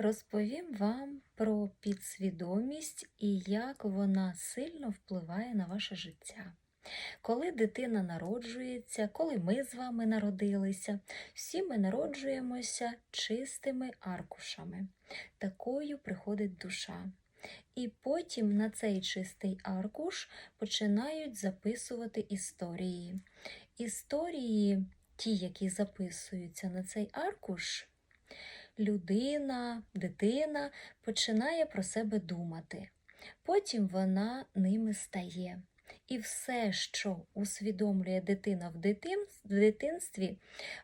Розповім вам про підсвідомість і як вона сильно впливає на ваше життя. Коли дитина народжується, коли ми з вами народилися, всі ми народжуємося чистими аркушами. Такою приходить душа. І потім на цей чистий аркуш починають записувати історії. Історії, ті, які записуються на цей аркуш, людина, дитина починає про себе думати. Потім вона ними стає. І все, що усвідомлює дитина в дитин- в дитинстві,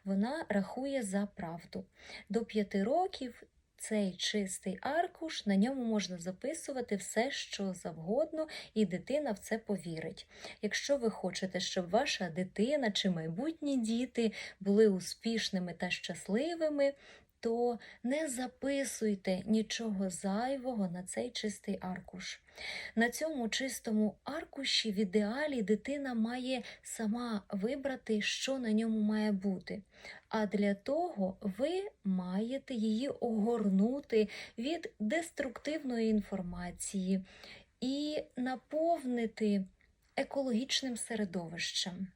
вона рахує за правду. До п'яти років цей чистий аркуш, на ньому можна записувати все, що завгодно, і дитина в це повірить. Якщо ви хочете, щоб ваша дитина чи майбутні діти були успішними та щасливими, то не записуйте нічого зайвого на цей чистий аркуш. На цьому чистому аркуші в ідеалі дитина має сама вибрати, що на ньому має бути. А для того ви маєте її огорнути від деструктивної інформації і наповнити екологічним середовищем.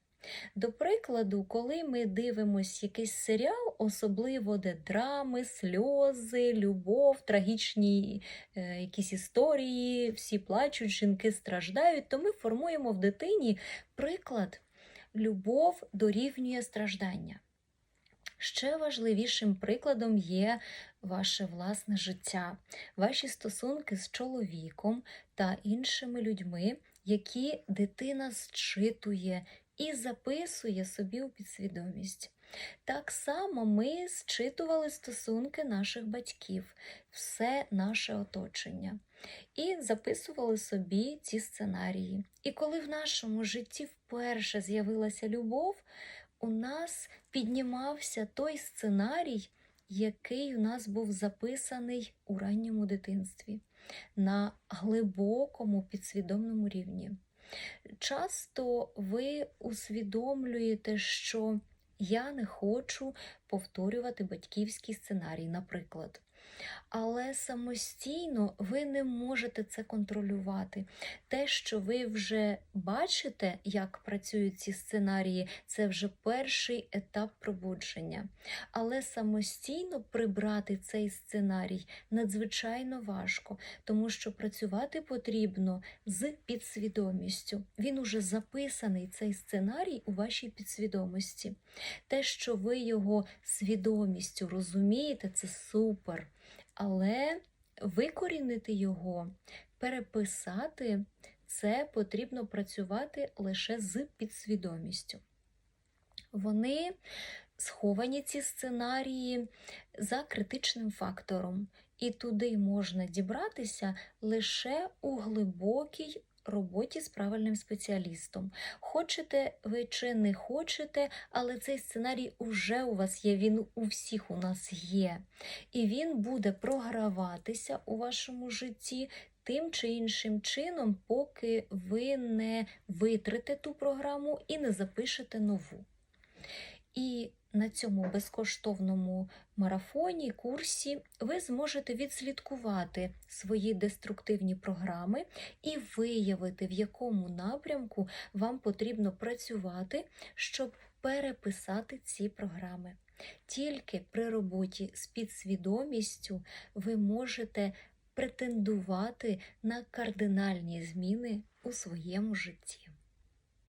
До прикладу, коли ми дивимося якийсь серіал, особливо де драми, сльози, любов, трагічні е, якісь історії, всі плачуть, жінки страждають, то ми формуємо в дитині приклад любов дорівнює страждання. Ще важливішим прикладом є ваше власне життя, ваші стосунки з чоловіком та іншими людьми, які дитина зчитує і записує собі у підсвідомість. Так само ми зчитували стосунки наших батьків, все наше оточення, і записували собі ці сценарії. І коли в нашому житті вперше з'явилася любов, у нас піднімався той сценарій, який у нас був записаний у ранньому дитинстві на глибокому підсвідомому рівні. Часто ви усвідомлюєте, що я не хочу повторювати батьківський сценарій, наприклад. Але самостійно ви не можете це контролювати. Те, що ви вже бачите, як працюють ці сценарії, це вже перший етап пробудження. Але самостійно прибрати цей сценарій надзвичайно важко, тому що працювати потрібно з підсвідомістю. Він уже записаний цей сценарій у вашій підсвідомості. Те, що ви його свідомістю розумієте, це супер. Але викорінити його, переписати це потрібно працювати лише з підсвідомістю. Вони сховані ці сценарії за критичним фактором, і туди можна дібратися лише у глибокій роботі з правильним спеціалістом. Хочете ви чи не хочете, але цей сценарій уже у вас є, він у всіх у нас є. І він буде програватися у вашому житті тим чи іншим чином, поки ви не витрите ту програму і не запишете нову. І на цьому безкоштовному марафоні, курсі ви зможете відслідкувати свої деструктивні програми і виявити, в якому напрямку вам потрібно працювати, щоб переписати ці програми. Тільки при роботі з підсвідомістю ви можете претендувати на кардинальні зміни у своєму житті.